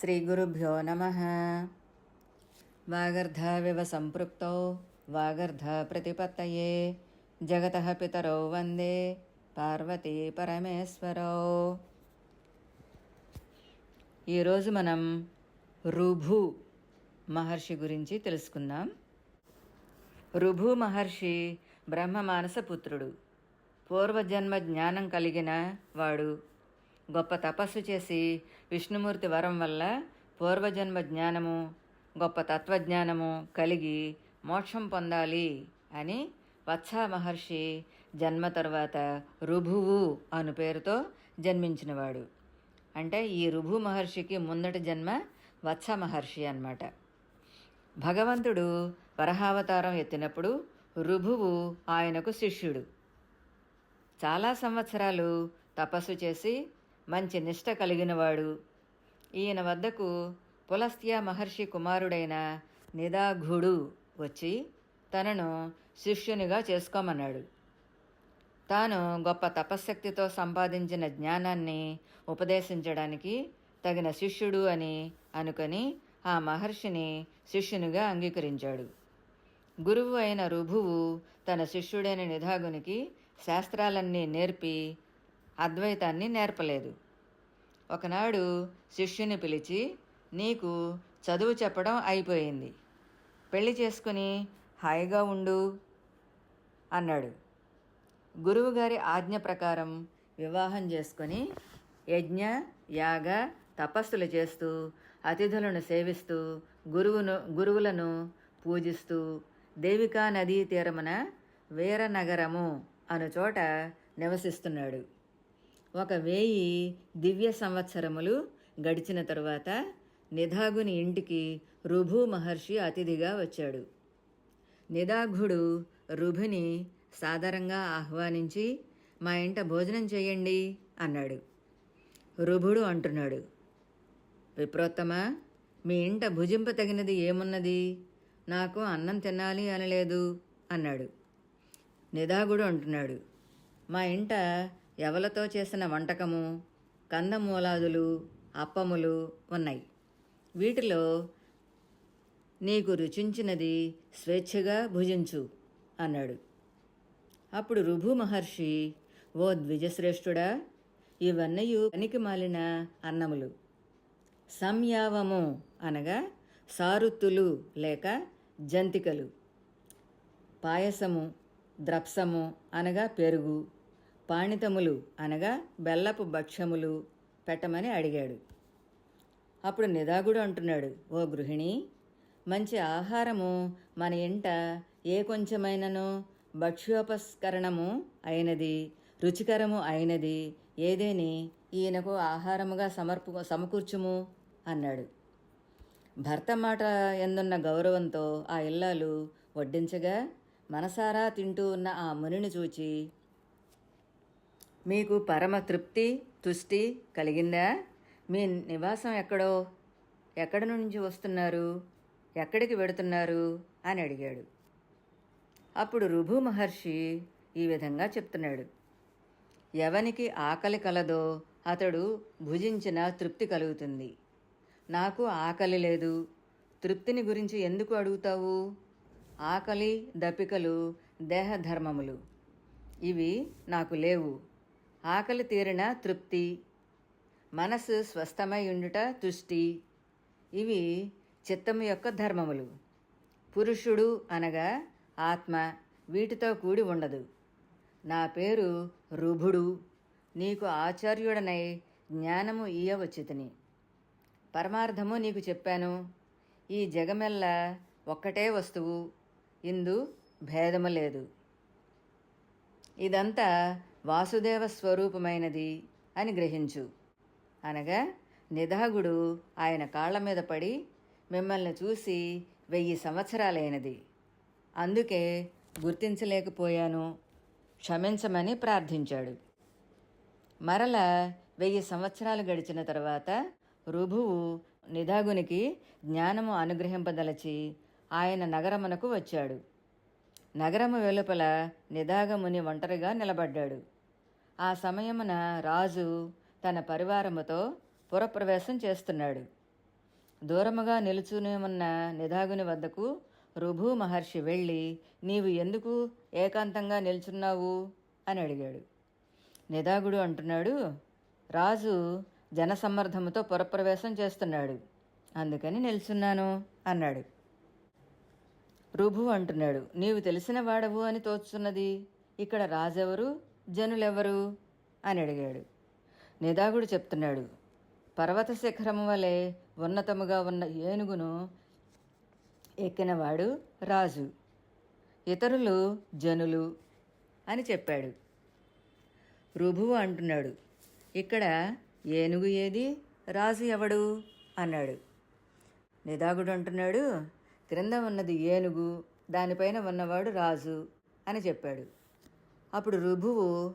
శ్రీగురుభ్యో నమ వాగర్ధావివ సంపృక్తౌ వాగర్ధ ప్రతిపత్తయే జగత పితరౌ వందే పార్వతీ పరమేశ్వరౌ ఈరోజు మనం రుభు మహర్షి గురించి తెలుసుకుందాం. రుభు మహర్షి బ్రహ్మమానస పుత్రుడు. పూర్వజన్మ జ్ఞానం కలిగిన వాడు గొప్ప తపస్సు చేసి విష్ణుమూర్తి వరం వల్ల పూర్వజన్మ జ్ఞానము గొప్ప తత్వజ్ఞానము కలిగి మోక్షం పొందాలి అని వత్స మహర్షి జన్మ తరువాత రుభువు అను పేరుతో జన్మించినవాడు. అంటే ఈ రుభు మహర్షికి ముందటి జన్మ వత్స మహర్షి అన్నమాట. భగవంతుడు వరహావతారం ఎత్తినప్పుడు రుభువు ఆయనకు శిష్యుడు. చాలా సంవత్సరాలు తపస్సు చేసి మంచి నిష్ట కలిగినవాడు. ఈయన వద్దకు పులస్త్య మహర్షి కుమారుడైన నిదాఘుడు వచ్చి తనను శిష్యునిగా చేసుకోమన్నాడు. తాను గొప్ప తపశ్శక్తితో సంపాదించిన జ్ఞానాన్ని ఉపదేశించడానికి తగిన శిష్యుడు అని అనుకొని ఆ మహర్షిని శిష్యునిగా అంగీకరించాడు. గురువు అయిన రుభువు తన శిష్యుడైన నిధాగునికి శాస్త్రాలన్నీ నేర్పి అద్వైతాన్ని నేర్పలేదు. ఒకనాడు శిష్యుని పిలిచి నీకు చదువు చెప్పడం అయిపోయింది. పెళ్ళి చేసుకుని హాయిగా ఉండు అన్నాడు. గురువుగారి ఆజ్ఞ ప్రకారం వివాహం చేసుకొని యజ్ఞ యాగ తపస్సులు చేస్తూ అతిథులను సేవిస్తూ గురువును గురువులను పూజిస్తూ దేవికా నదీ తీరమున వీరనగరము అను చోట నివసిస్తున్నాడు. ఒక వేయి దివ్య సంవత్సరములు గడిచిన తరువాత నిధాగుని ఇంటికి రుభు మహర్షి అతిథిగా వచ్చాడు. నిదాఘుడు రుభుని సాదరంగా ఆహ్వానించి మా ఇంట భోజనం చేయండి అన్నాడు. రుభుడు అంటున్నాడు విప్రోత్తమ మీ ఇంట భుజింపతగినది ఏమున్నది? నాకు అన్నం తినాలి అనలేదు అన్నాడు. నిదాగుడు అంటున్నాడు మా ఇంట ఎవలతో చేసిన వంటకము కందమూలాదులు అప్పములు ఉన్నాయి. వీటిలో నీకు రుచించినది స్వేచ్ఛగా భుజించు అన్నాడు. అప్పుడు రుభు మహర్షి ఓ ద్విజశ్రేష్ఠుడా ఇవన్నీ పనికి మాలిన అన్నములు. సంయావము అనగా సారుత్తులు లేక జంతికలు. పాయసము ద్రప్సము అనగా పెరుగు. పాణితములు అనగా బెల్లపు భక్ష్యములు పెట్టమని అడిగాడు. అప్పుడు నిదాగుడు అంటున్నాడు ఓ గృహిణి మంచి ఆహారము మన ఇంట ఏ కొంచెమైనను భక్ష్యోపస్కరణము అయినది రుచికరము అయినది ఏదేని ఈయనకు ఆహారముగా సమర్పు సమకూర్చుము? అన్నాడు. భర్త మాట ఎందున్న గౌరవంతో ఆ ఇల్లాలు వడ్డించగా మనసారా తింటూ ఉన్న ఆ మునిని చూచి మీకు పరమ తృప్తి తుష్టి కలిగిందా? మీ నివాసం ఎక్కడో? ఎక్కడి నుంచి వస్తున్నారు? ఎక్కడికి వెడుతున్నారు? అని అడిగాడు. అప్పుడు రుభు మహర్షి ఈ విధంగా చెప్తున్నాడు. ఎవనికి ఆకలి కలదో అతడు భుజించిన తృప్తి కలుగుతుంది. నాకు ఆకలి లేదు. తృప్తిని గురించి ఎందుకు అడుగుతావు? ఆకలి దపికలు దేహధర్మములు. ఇవి నాకు లేవు. ఆకలి తీరిన తృప్తి. మనసు స్వస్థమై ఉండుట తుష్టి. ఇవి చిత్తము యొక్క ధర్మములు. పురుషుడు అనగా ఆత్మ వీటితో కూడి ఉండదు. నా పేరు రుభుడు. నీకు ఆచార్యుడనై జ్ఞానము ఇయ్యవచ్చితిని. పరమార్థము నీకు చెప్పాను. ఈ జగమెల్ల ఒక్కటే వస్తువు. ఇందు భేదము లేదు. ఇదంతా వాసుదేవ స్వరూపమైనది అని గ్రహించు. అనగా నిదాగుడు ఆయన కాళ్ళ మీద పడి మిమ్మల్ని చూసి వెయ్యి సంవత్సరాలైనది. అందుకే గుర్తించలేకపోయాను. క్షమించమని ప్రార్థించాడు. మరల వెయ్యి సంవత్సరాలు గడిచిన తర్వాత రుభువు నిదాగునికి జ్ఞానము అనుగ్రహింపదలచి ఆయన నగరమునకు వచ్చాడు. నగరము వెలుపల నిదాగముని ఒంటరిగా నిలబడ్డాడు. ఆ సమయమున రాజు తన పరివారముతో పురప్రవేశం చేస్తున్నాడు. దూరముగా నిలుచుని ఉన్న నిధాగుని వద్దకు రుభు మహర్షి వెళ్ళి నీవు ఎందుకు ఏకాంతంగా నిల్చున్నావు? అని అడిగాడు. నిదాగుడు అంటున్నాడు రాజు జనసమ్మర్ధముతో పురప్రవేశం చేస్తున్నాడు. అందుకని నిల్చున్నాను అన్నాడు. రుభు అంటున్నాడు. నీవు తెలిసిన వాడవు అని తోచుతున్నది. ఇక్కడ రాజెవరు? జనులెవరు? అని అడిగాడు. నిదాగుడు చెప్తున్నాడు. పర్వత శిఖరము వలె ఉన్నతముగా ఉన్న ఏనుగును ఎక్కినవాడు రాజు. ఇతరులు జనులు అని చెప్పాడు. రుభువు అంటున్నాడు. ఇక్కడ ఏనుగు ఏది? రాజు ఎవడు? అన్నాడు. నిదాగుడు అంటున్నాడు. క్రింద ఉన్నది ఏనుగు దానిపైన ఉన్నవాడు రాజు అని చెప్పాడు. అప్పుడు రుభువు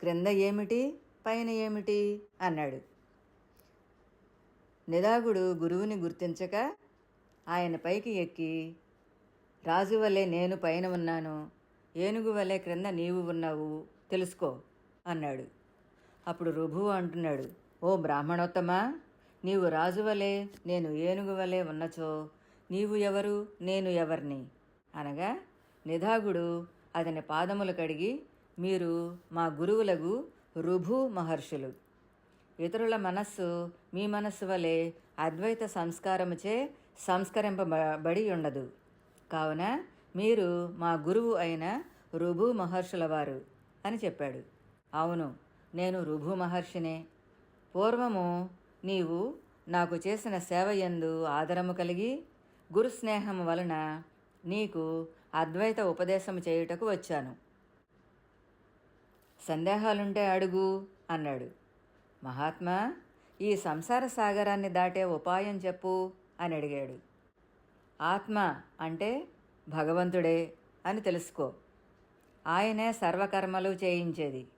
క్రింద ఏమిటి? పైన ఏమిటి? అన్నాడు. నిదాగుడు గురువుని గుర్తించక ఆయన పైకి ఎక్కి రాజు వలె నేను పైన ఉన్నాను ఏనుగు వలె క్రింద నీవు ఉన్నావు తెలుసుకో అన్నాడు. అప్పుడు రుభువు అంటున్నాడు ఓ బ్రాహ్మణోత్తమా నీవు రాజు వలె నేను ఏనుగు వలె ఉన్నచో నీవు ఎవరు నేను ఎవరిని? అనగా నిధాగుడు అతని పాదములు కడిగి మీరు మా గురువులకు రుభు మహర్షులు. ఇతరుల మనస్సు మీ మనస్సు వలె అద్వైత సంస్కారముచే సంస్కరింపబడి ఉండదు. కావున మీరు మా గురువు అయిన రుభు మహర్షుల వారు అని చెప్పాడు. అవును నేను రుభు మహర్షినే. పూర్వము నీవు నాకు చేసిన సేవ యందు ఆదరము కలిగి గురు స్నేహం వలన నీకు అద్వైత ఉపదేశం చేయుటకు వచ్చాను. సందేహాలుంటే అడుగు అన్నాడు. మహాత్మా ఈ సంసార సాగరాన్ని దాటే ఉపాయం చెప్పు అని అడిగాడు. ఆత్మ అంటే భగవంతుడే అని తెలుసుకో. ఆయనే సర్వకర్మలు చేయించేది.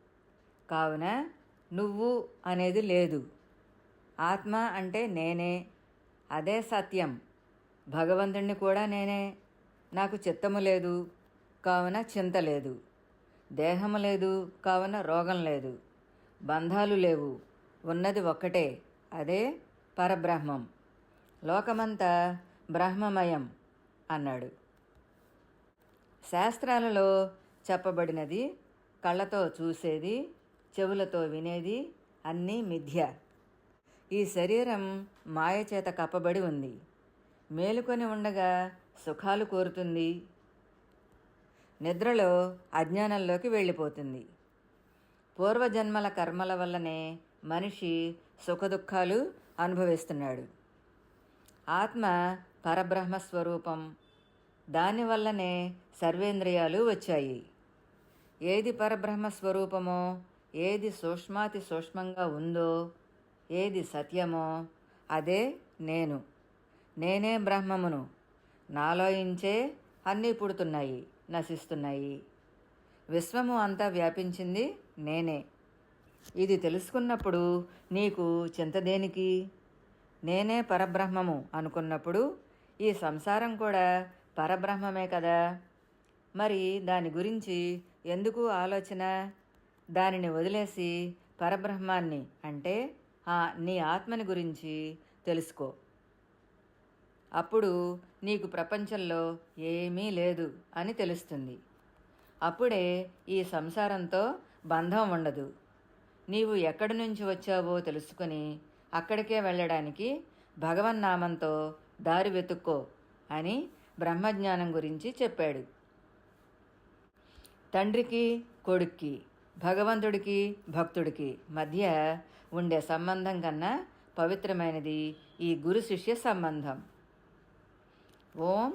కావున నువ్వు అనేది లేదు. ఆత్మ అంటే నేనే. అదే సత్యం. భగవంతుణ్ణి కూడా నేనే. నాకు చిత్తము లేదు కావున చింత లేదు. దేహము లేదు కావున రోగం లేదు. బంధాలు లేవు ఉన్నది ఒక్కటే అదే పరబ్రహ్మం. లోకమంతా బ్రహ్మమయం అన్నాడు. శాస్త్రాలలో చెప్పబడినది కళ్ళతో చూసేది చెవులతో వినేది అన్నీ మిథ్య. ఈ శరీరం మాయ చేత కప్పబడి ఉంది. మేలుకొని ఉండగా సుఖాలు కోరుతుంది. నిద్రలో అజ్ఞానంలోకి వెళ్ళిపోతుంది. పూర్వజన్మల కర్మల వల్లనే మనిషి సుఖదుఖాలు అనుభవిస్తున్నాడు. ఆత్మ పరబ్రహ్మ స్వరూపం దానివల్లనే సర్వేంద్రియాలు వచ్చాయి. ఏది పరబ్రహ్మ స్వరూపమో ఏది సూక్ష్మాతి సూక్ష్మంగా ఉందో ఏది సత్యమో అదే నేను. నేనే బ్రహ్మమును. నాలోయించే అన్నీ పుడుతున్నాయి నశిస్తున్నాయి. విశ్వము అంతా వ్యాపించింది నేనే. ఇది తెలుసుకున్నప్పుడు నీకు చింత దేనికి? నేనే పరబ్రహ్మము అనుకున్నప్పుడు ఈ సంసారం కూడా పరబ్రహ్మమే కదా? మరి దాని గురించి ఎందుకు ఆలోచన? దానిని వదిలేసి పరబ్రహ్మాన్ని అంటే ఆ నీ ఆత్మని గురించి తెలుసుకో. అప్పుడు నీకు ప్రపంచంలో ఏమీ లేదు అని తెలుస్తుంది. అప్పుడే ఈ సంసారంతో బంధం ఉండదు. నీవు ఎక్కడి నుంచి వచ్చావో తెలుసుకుని అక్కడికే వెళ్ళడానికి భగవన్నామంతో దారి వెతుక్కో అని బ్రహ్మజ్ఞానం గురించి చెప్పాడు. తండ్రికి కొడుక్కి భగవంతుడికి భక్తుడికి మధ్య ఉండే సంబంధం కన్నా పవిత్రమైనది ఈ గురు శిష్య సంబంధం. ఓం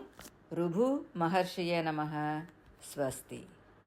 రుభు మహర్షియే నమ స్వస్తి